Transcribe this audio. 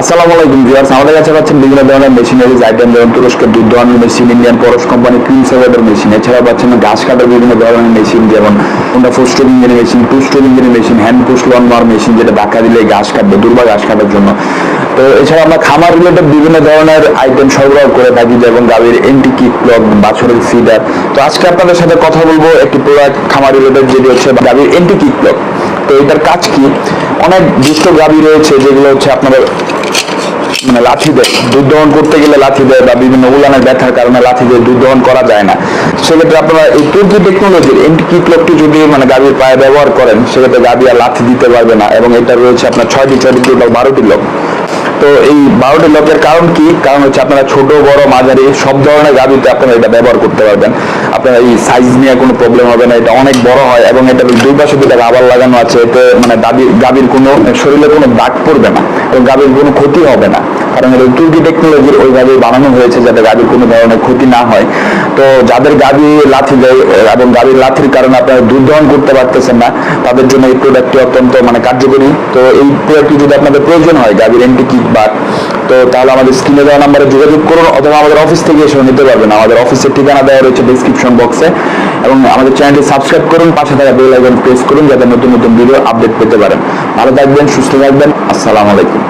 আসসালামু আলাইকুম ভিউয়ার্স, আমাদের কাছে পাচ্ছেন বিভিন্ন ধরনের মেশিনারিজ আইটেম যেমন তুরস্কের দুধ দোয়ানোর machine Indian Parash company cream সেভারের machine এছাড়া পাচ্ছেন ঘাস কাটার বিভিন্ন ধরনের মেশিন যেমন কোনটা ফোর স্টোর ইঞ্জিনের মেশিন টু স্টোর ইঞ্জিনের machine hand push lawn mower machine যেটা ধাক্কা দিলে ঘাস কাটবে, দুর্বা ঘাস কাটার জন্য। তো এছাড়া আমরা খামার রিলেটেড বিভিন্ন ধরনের আইটেম সরবরাহ করে থাকি, যেমন গাভীর এন্টি কিক ব্লক বাছরের ফিডার তো আজকে আপনাদের সাথে কথা বলব একটি প্রোডাক্ট খামার রিলেটেড যেটি হচ্ছে গাভীর এন্টি কিক ব্লক তো এটার কাজ কি? অনেক দুষ্ট গাভী রয়েছে, যেগুলো হচ্ছে আপনাদের মানে লাঠি দেয়, দুধ দহন করতে গেলে লাঠি দেয় বা বিভিন্ন উলানের ব্যথার কারণে লাঠি দিয়ে দুধ দহন করা যায় না। সেক্ষেত্রে আপনারা এই তুর্কি টেকনোলজির এন্টি কিক লকটি যদি মানে গাভীর পায়ে ব্যবহার করেন, সেক্ষেত্রে গাভী আর লাঠি দিতে পারবে না এবং এটা রয়েছে আপনার ছয়টি ছয়টি বা বারোটি লক। তো এই বারোটি লকের কারণ কি? কারণ হচ্ছে আপনারা ছোট, বড়, মাঝারি, সব ধরনের গাভীতে আপনারা এটা ব্যবহার করতে পারবেন। আপনারা এই সাইজ নিয়ে কোনো প্রবলেম হবে না, এটা অনেক বড় হয় এবং এটা দুই পাশে দুটা রাবার লাগানো আছে, এতে মানে গাভীর কোনো শরীরে কোনো দাগ পড়বে না এবং গাভীর কোনো ক্ষতি হবে না। কারণ এটা তুর্কি টেকনোলজির ওইভাবে বানানো হয়েছে যাতে গাভীর কোনো ধরনের ক্ষতি না হয়। তো যাদের গাভী লাথি দেয় এবং গাভীর লাথির কারণে আপনারা দুধ দহন করতে পারতেছেন না, তাদের জন্য এই প্রোডাক্টটি অত্যন্ত মানে কার্যকরী। তো এই প্রোডাক্টটি যদি আপনাদের প্রয়োজন হয় গাভীর এন্টি কিক বার তো তাহলে আমাদের স্ক্রিনে দেওয়া নাম্বারে যোগাযোগ করুন অথবা আমাদের অফিস থেকে এসেও নিতে পারবেন। আমাদের অফিসের ঠিকানা দেওয়া রয়েছে ডিসক্রিপশন বক্সে এবং আমাদের চ্যানেলটি সাবস্ক্রাইব করুন, পাশে থাকা বেল আইকন প্রেস করুন, যাতে নতুন নতুন ভিডিও আপডেট পেতে পারেন। ভালো থাকবেন, সুস্থ থাকবেন। আসসালামু আলাইকুম।